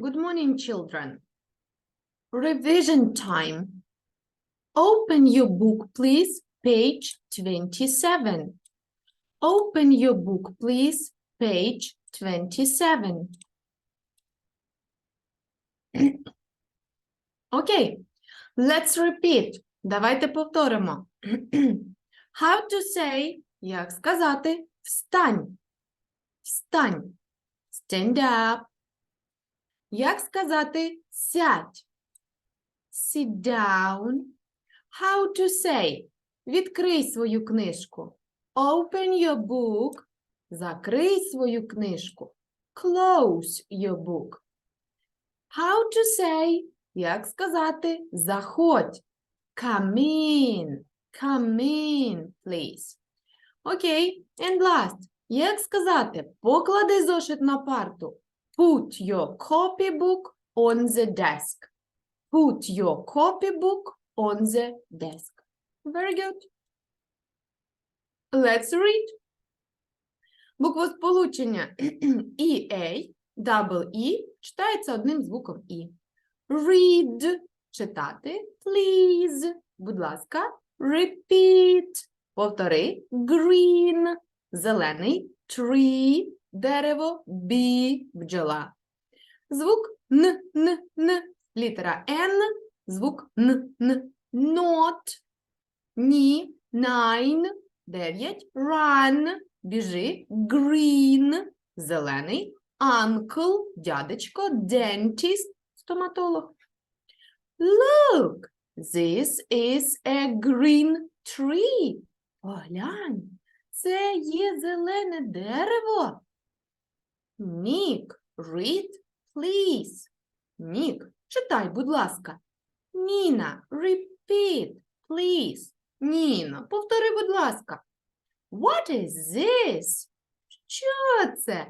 Good morning, children. Revision time. Open your book, please. Page 27. Open your book, please. Page 27. Окей. Let's repeat. Давайте повторимо. How to say, як сказати, встань. Встань. Stand up. Як сказати сядь? Sit down. How to say? Відкрий свою книжку. Open your book. Закрий свою книжку. Close your book. How to say? Як сказати заходь? Come in. Come in, please. Окей. And last. Як сказати поклади зошит на парту? Put your copybook on the desk. Put your copybook on the desk. Very good. Let's read. Буквосполучення EA, double E читається одним звуком І. Read – читати. Please. Будь ласка. Repeat. Повтори. Green – зелений. Tree – дерево. Bee – бджола. Звук Н, Н, Н. Літера Н. Звук Н, Н. Not. Ні. Nine. Дев'ять. Run. Біжи. Green. Зелений. Uncle. Дядечко. Dentist. Стоматолог. Look. This is a green tree. Поглянь. Це є зелене дерево. Нік, read, please. Нік, читай, будь ласка. Ніна, repeat, please. Ніно, повтори, будь ласка. What is this? Що це?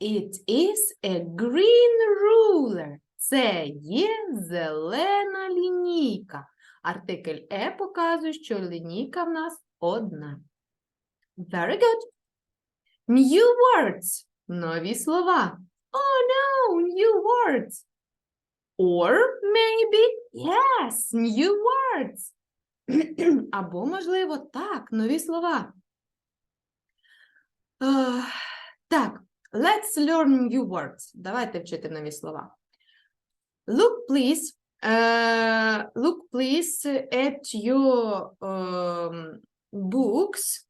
It is a green ruler. Це є зелена лінійка. Артикль е показує, що лінійка в нас одна. Very good. New words. Нові слова. Oh no, new words. Or maybe yes, new words. Або, можливо, так, нові слова. Ех, Так, let's learn new words. Давайте вчити нові слова. Look, please. е, look, please, at your um, books.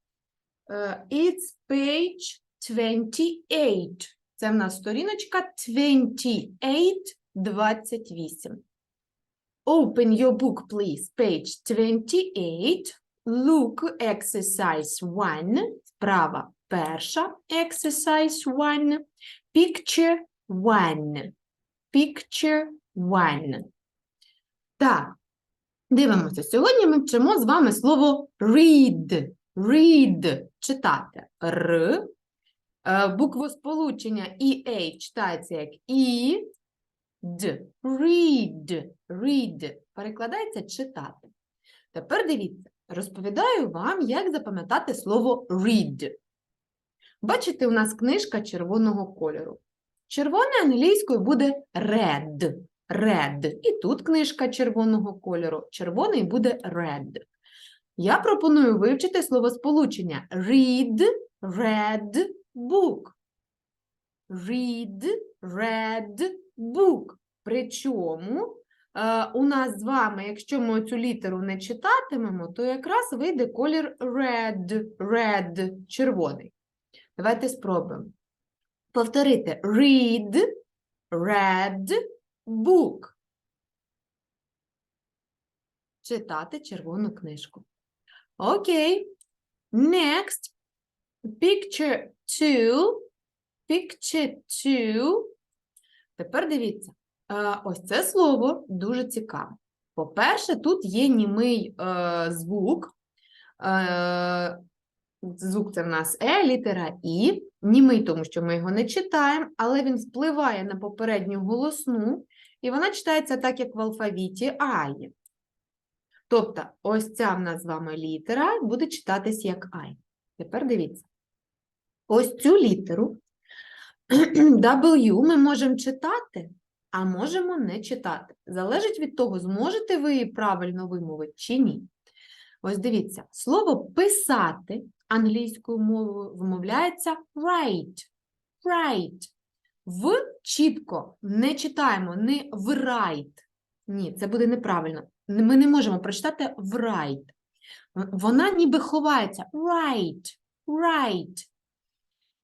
Е, It's page 28. Це в нас сторіночка 28, 28. Open your book, please. Page 28. Look, exercise 1. Вправа перша. Exercise 1. Picture 1. Picture 1. Так, дивимося. Сьогодні ми вчимо з вами слово read. Read – читати. Р. Е, Буквосполучення EA читається як І. Д. Read. Read. Перекладається читати. Тепер дивіться, розповідаю вам, як запам'ятати слово read. Бачите, у нас книжка червоного кольору. Червоне англійською буде red. Red. І тут книжка червоного кольору. Червоний буде red. Я пропоную вивчити словосполучення read, read, book. Read, read, book. Причому е, у нас з вами, якщо ми цю літеру не читатимемо, то якраз вийде колір red, red, червоний. Давайте спробуємо. Повторити read, read, book. Читати червону книжку. Окей. Next. Picture two. Picture two. Тепер дивіться. Е, Ось це слово дуже цікаве. По-перше, тут є німий е, звук. Е, звук це в нас Е, літера І. Німий, тому що ми його не читаємо, але він впливає на попередню голосну, і вона читається так, як в алфавіті Ай. Тобто, ось ця в нас з вами літера буде читатись як Ай. Тепер дивіться. Ось цю літеру W ми можемо читати а можемо не читати. Залежить від того, зможете ви її правильно вимовити чи ні. Ось дивіться, слово писати англійською мовою вимовляється write. Write. В чітко не читаємо, не write. Ні, це буде неправильно. Ми не можемо прочитати write. Вона ніби ховається. Right, right.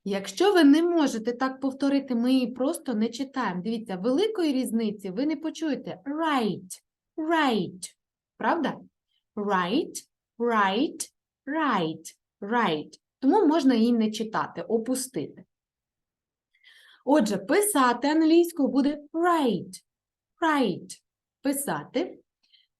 Якщо ви не можете так повторити, ми її просто не читаємо. Дивіться, великої різниці ви не почуєте. Right, right. Правда? Right, right, right, right. Тому можна її не читати, опустити. Отже, писати англійською буде write, write. Писати.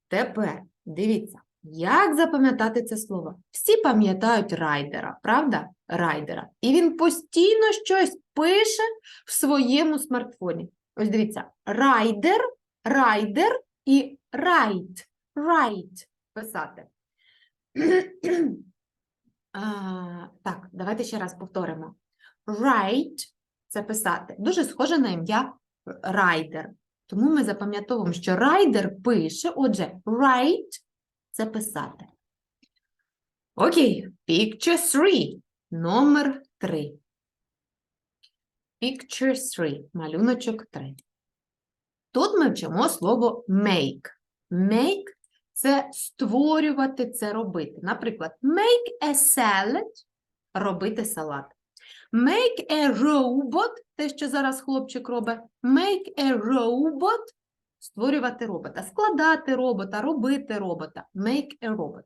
Тепер дивіться. Як запам'ятати це слово? Всі пам'ятають райдера, правда? Райдера. І він постійно щось пише в своєму смартфоні. Ось дивіться, райдер, райдер і райт. Райт писати. а, так, давайте ще раз повторимо. Write – це писати. Дуже схоже на ім'я райдер. Тому ми запам'ятовуємо, що райдер пише, отже, write це писати. Окей, picture 3. Номер 3. Picture 3. Малюночок 3. Тут ми вчимо слово make. Make – це створювати, це робити. Наприклад, make a salad – робити салат. Make a robot – те, що зараз хлопчик робить. Make a robot створювати робота, складати робота, робити робота, make a robot.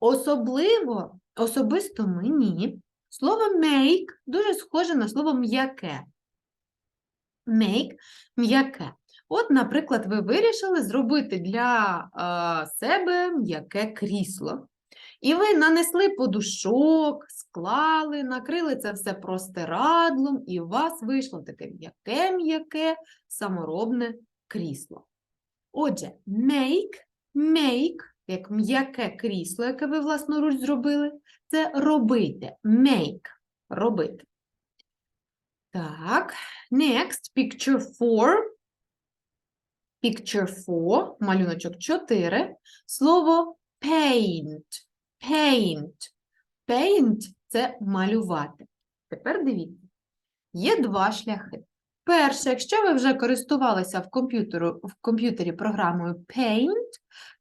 Особливо, особисто мені, слово make дуже схоже на слово м'яке. Make – м'яке. От, наприклад, ви вирішили зробити для себе м'яке крісло. І ви нанесли подушок, склали, накрили це все простирадлом, і у вас вийшло таке м'яке-м'яке саморобне крісло. Отже, make, make, як м'яке крісло, яке ви власноруч зробили, це робити. Make – робити. Так, next, picture 4. Picture 4, малюночок 4. Слово paint. Paint. Paint – це малювати. Тепер дивіться. Є два шляхи. Перше, якщо ви вже користувалися в, комп'ютеру, в комп'ютері програмою Paint,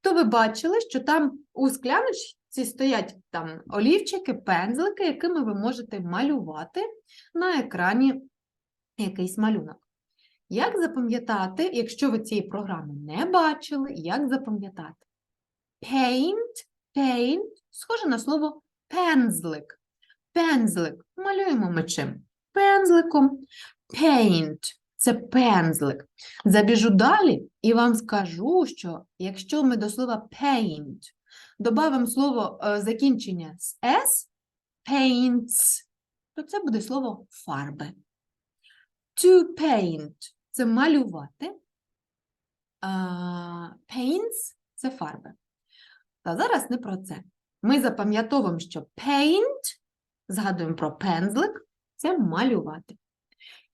то ви бачили, що там у скляночці стоять там олівчики, пензлики, якими ви можете малювати на екрані якийсь малюнок. Як запам'ятати, якщо ви цієї програми не бачили, як запам'ятати? Paint, paint, схоже на слово пензлик. Пензлик. Малюємо ми чим? Пензликом. Paint – це пензлик. Забіжу далі і вам скажу, що якщо ми до слова paint додамо слово е, закінчення з s, paints, то це буде слово фарби. To paint – це малювати, paints – це фарби. Та зараз не про це. Ми запам'ятовуємо, що paint, згадуємо про пензлик, це малювати.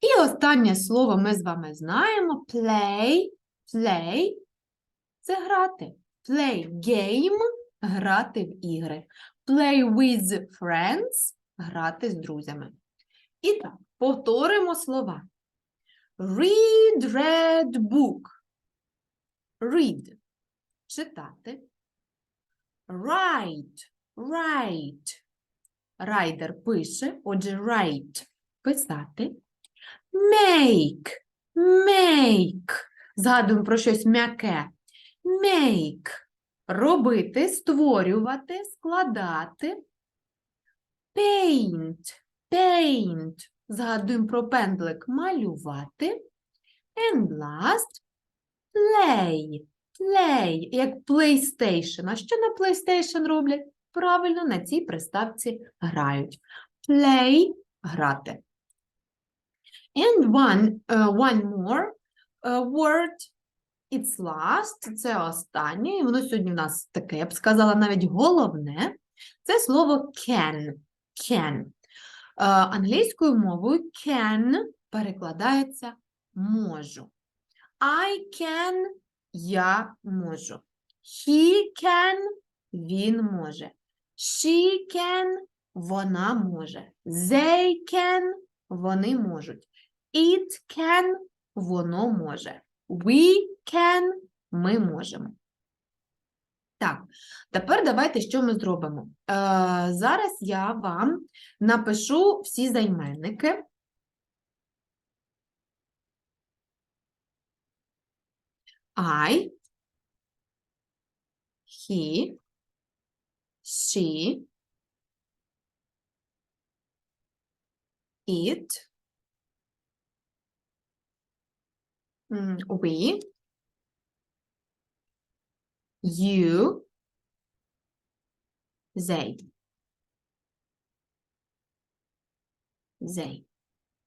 І останнє слово ми з вами знаємо play, play – це грати. Play game – грати в ігри. Play with friends – грати з друзями. І так, повторимо слова. Read, read book. Read – читати. Write, write. Райдер пише, отже, write – писати. Make, make. Згадуємо про щось м'яке. Make. Робити, створювати, складати. Paint, paint. Згадуємо про пендлик малювати. And last play. Play, як PlayStation. А що на PlayStation роблять? Правильно, на цій приставці грають. Play грати. And one, uh, one more uh, word. It's last. Це останнє. І воно сьогодні у нас таке, я б сказала, навіть головне. Це слово can. Can. Uh, англійською мовою can перекладається можу. I can – я можу. He can – він може. She can – вона може. They can – вони можуть. It can – воно може. We can – ми можемо. Так, тепер давайте що ми зробимо. Е, зараз я вам напишу всі займенники. I, he, she, it, м, we, you, they. They.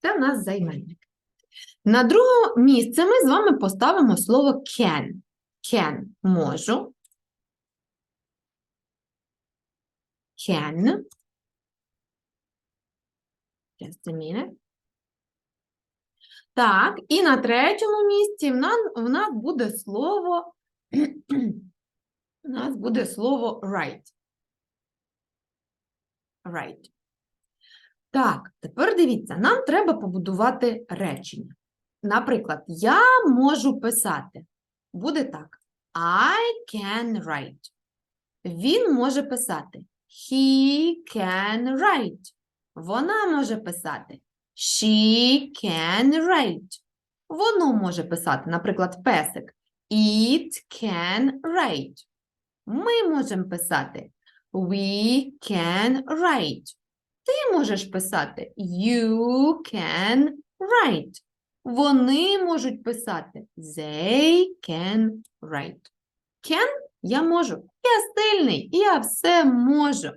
Це в нас займенник. На друге місце ми з вами поставимо слово can. Can – можу. Can. Just a minute. Так, і на третьому місці в нас, в нас буде слово у нас буде слово right. Right. Так, тепер дивіться, нам треба побудувати речення. Наприклад, я можу писати. Буде так. I can write. Він може писати. He can write. Вона може писати. She can write. Воно може писати, наприклад, песик. It can write. Ми можемо писати. We can write. Ти можеш писати. You can write. Вони можуть писати. They can write. Can – я можу. Я стильний, я все можу.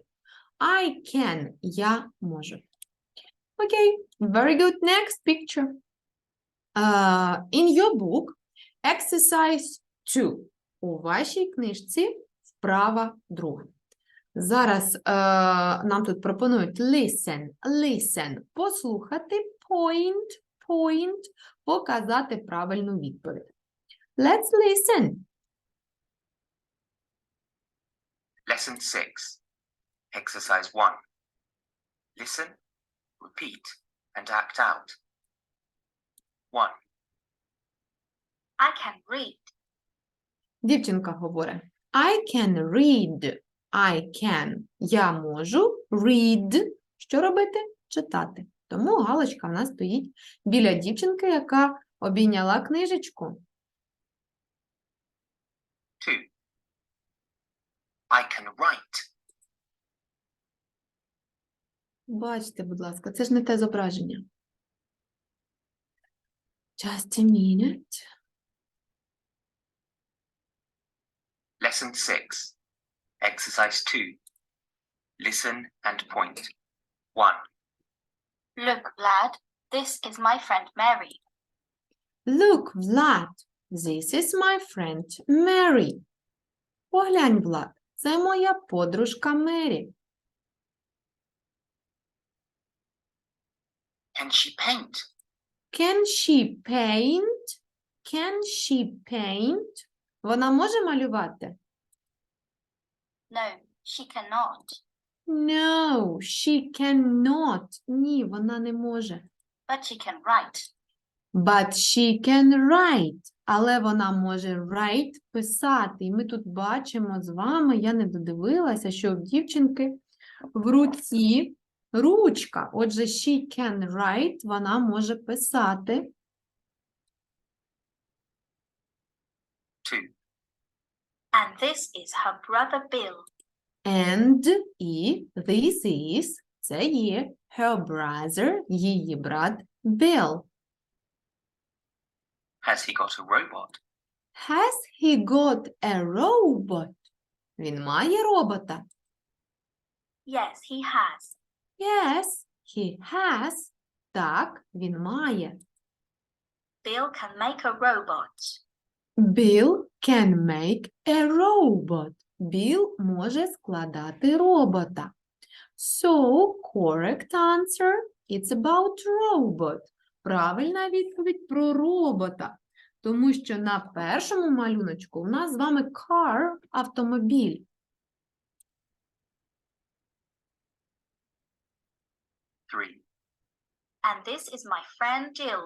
I can – я можу. Окей, very good. Next picture. Uh, in your book, exercise 2. У вашій книжці вправа друга. Зараз е, нам тут пропонують listen, listen, послухати, point, point, показати правильну відповідь. Let's listen. Lesson 6. Exercise 1. Listen, repeat, and act out. 1, I can read. Дівчинка говорить I can read. I can. Я можу read. Що робити? Читати. Тому галочка в нас стоїть біля дівчинки, яка обійняла книжечку. 2. I can write. Бачите, будь ласка, це ж не те зображення. Just a minute. Lesson 6. Exercise 2. Listen and point. 1, Look, lad, this is my friend Mary. Look, Vlad, this is my friend Mary. Поглянь, Влад, це моя подружка Мері. Can she paint? Can she paint? Can she paint? Вона може малювати? No, she cannot. No, she cannot. Ні, вона не може. But she can write. But she can write. Але вона може write писати. І ми тут бачимо з вами, я не додивилася, що в дівчинки в руці ручка. Отже, she can write, вона може писати. 2, And this is her brother Bill. And і this is, це є her brother, її брат Bill. Has he got a robot? Has he got a robot? Він має робота. Yes, he has. Yes, he has. Так, він має. Bill can make a robot. Bill can make a robot. Bill може складати робота. So, correct answer. It's about robot. Правильна відповідь про робота. Тому що на першому малюночку у нас з вами car – автомобіль. Three. And this is my friend Jill.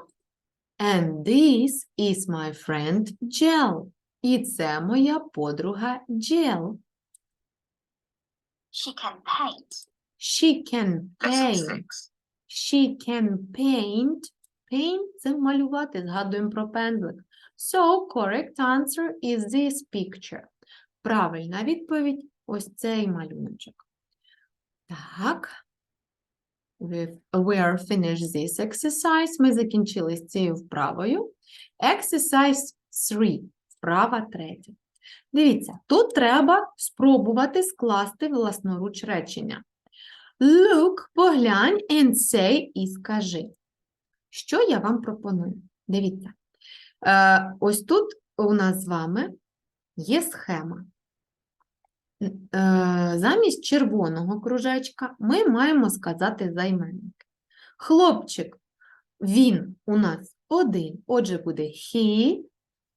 And this is my friend Jill. І це моя подруга Jill. She can paint. She can paint. She can paint. Paint – це малювати, згадуємо про пензлик. So, correct answer is this picture. Правильна відповідь – ось цей малюночок. Так. We, we are finished this exercise. Ми закінчили з цією вправою. Exercise 3. Вправа третя. Дивіться, тут треба спробувати скласти власноруч речення. Look, поглянь and say і скажи. Що я вам пропоную? Дивіться. Е, ось тут у нас з вами є схема. Е, замість червоного кружечка ми маємо сказати займенник. Хлопчик, він у нас один, отже, буде he.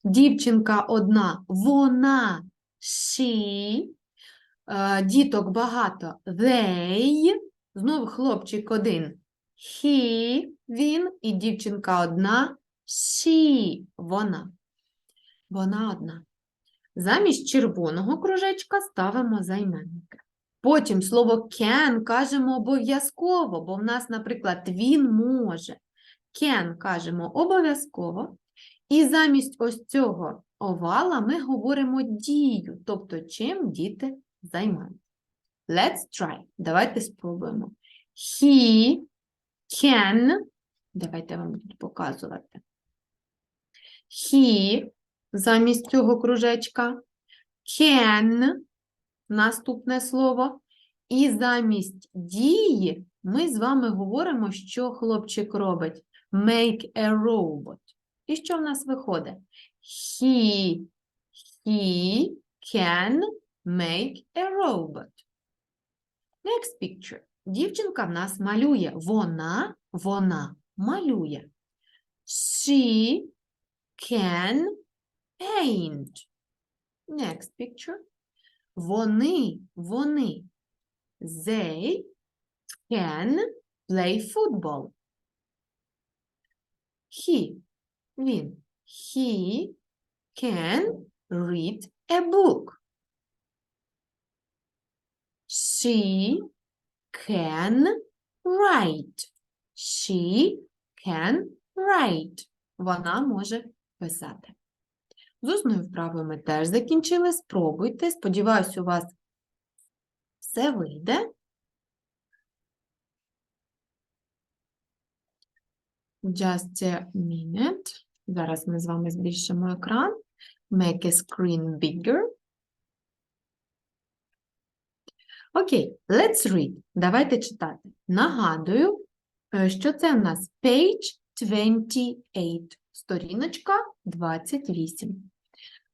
Дівчинка одна, вона she. Е, Діток багато they. Знову хлопчик один he, він, і дівчинка одна she, вона. Вона одна. Замість червоного кружечка ставимо займенники. Потім слово can кажемо обов'язково, бо в нас, наприклад, він може. Can кажемо обов'язково. І замість ось цього овала ми говоримо дію, тобто чим діти займаються. Let's try. Давайте спробуємо. He can. Давайте вам буду показувати. He замість цього кружечка. Can наступне слово. І замість дії ми з вами говоримо, що хлопчик робить. Make a robot. І що в нас виходить? He, he can make a robot. Next picture. Дівчинка в нас малює. Вона, вона малює. She can paint. Next picture. Вони, вони. They can play football. He, він. He can read a book. She can write. She can write. Вона може писати. З усною вправою ми теж закінчили. Спробуйте. Сподіваюсь, у вас все вийде. Just a minute. Зараз ми з вами збільшимо екран. Make a screen bigger. Окей, let's read. Давайте читати. Нагадую, е, що це в нас page 28, сторіночка 28.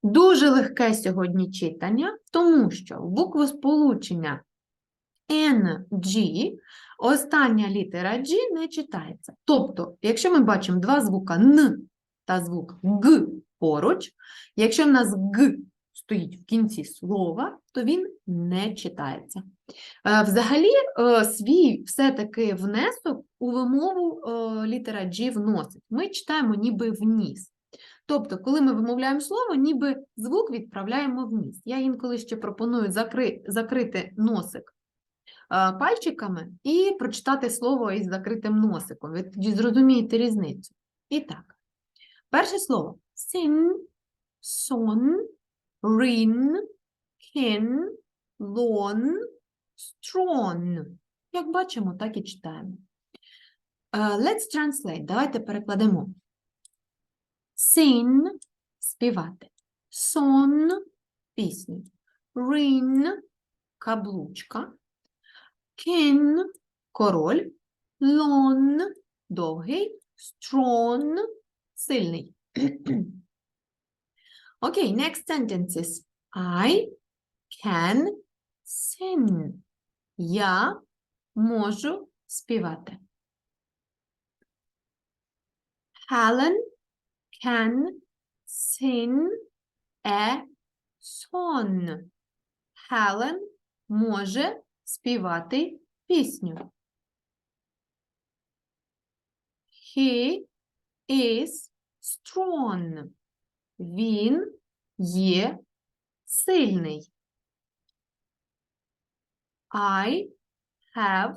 Дуже легке сьогодні читання, тому що букву сполучення NG остання літера G не читається. Тобто, якщо ми бачимо два звука Н та звук Г поруч, якщо в нас Г стоїть в кінці слова, то він не читається. Е, Взагалі, е, свій все-таки внесок у вимову е, літера G вносить. Ми читаємо ніби вніс. Тобто, коли ми вимовляємо слово, ніби звук відправляємо вниз. Я інколи ще пропоную закри... закрити носик пальчиками і прочитати слово із закритим носиком. Ви тоді зрозумієте різницю. І так, перше слово sin, son, rin, kin, lon, strong. Як бачимо, так і читаємо. Е, Let's translate. Давайте перекладемо. Sing – співати. Сон – пісню. Rin – каблучка. King – король. Lon – довгий. Strong – сильний. Окей, okay, next sentences. I can sing. Я можу співати. Helen can sing a song. Helen може співати пісню. He is strong. Він є сильний. I have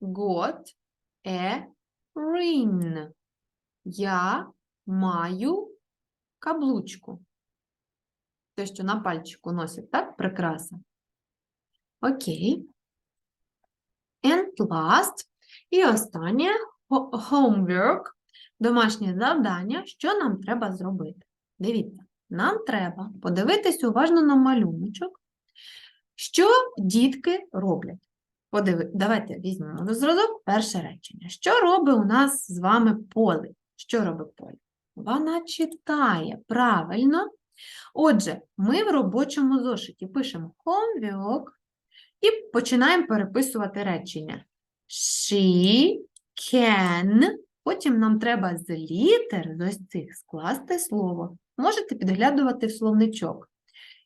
got a ring. Я маю каблучку. Те, що на пальчику носять, так? Прикраса. Окей. And last. І останнє homework. Домашнє завдання, що нам треба зробити. Дивіться, нам треба подивитись уважно на малюночок, що дітки роблять. Подиви... Давайте візьмемо на зразок перше речення. Що робить у нас з вами Поле? Що робить Поле? Вона читає правильно. Отже, ми в робочому зошиті пишемо homework і починаємо переписувати речення. She can. Потім нам треба з літер з ось цих скласти слово. Можете підглядувати в словничок.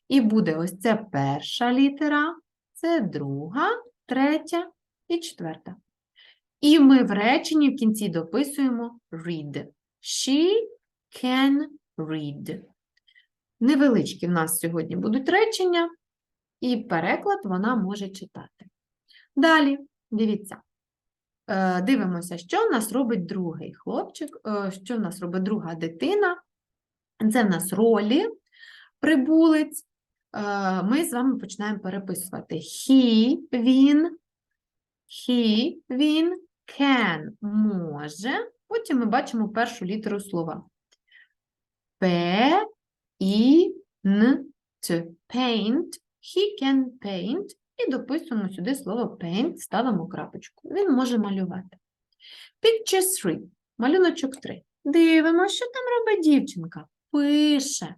І буде ось це перша літера, це друга, третя і четверта. І ми в реченні в кінці дописуємо read. She can read. Невеличкі в нас сьогодні будуть речення, і переклад вона може читати. Далі, дивіться, дивимося, що в нас робить другий хлопчик, е, що в нас робить друга дитина. Це в нас ролі, прибулець. Е, Ми з вами починаємо переписувати. He, він, he, він, can, може. Потім ми бачимо першу літеру слова. П, І, Н, Т. Paint. He can paint. І дописуємо сюди слово paint, ставимо крапочку. Він може малювати. Picture 3. Малюночок 3. Дивимося, що там робить дівчинка. Пише,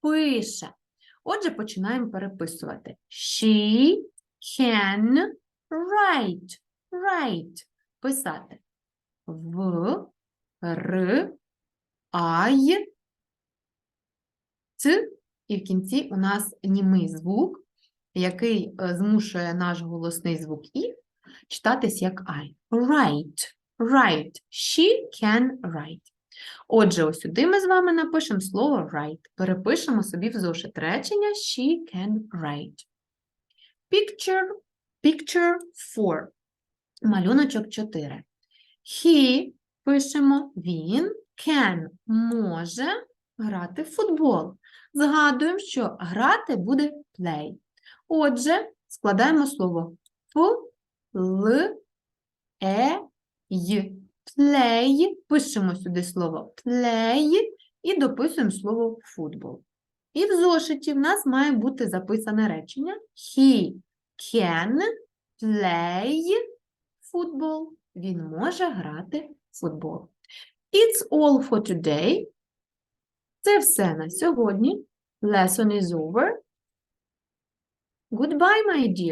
пише. Отже, починаємо переписувати. She can write. Write. Писати. В, Р, Ай, Т. І в кінці у нас німий звук, який е, змушує наш голосний звук І читатись як I. Write. Write. She can write. Отже, ось сюди ми з вами напишемо слово write. Перепишемо собі в зошит речення she can write. Picture, picture 4. Малюночок 4. He, пишемо, він, can, може грати в футбол. Згадуємо, що грати буде play. Отже, складаємо слово П, Л, Е, Й. Play. Пишемо сюди слово play і дописуємо слово футбол. І в зошиті в нас має бути записане речення He can play football. Він може грати в футбол. It's all for today. Це все на сьогодні. Lesson is over. Goodbye, my dear.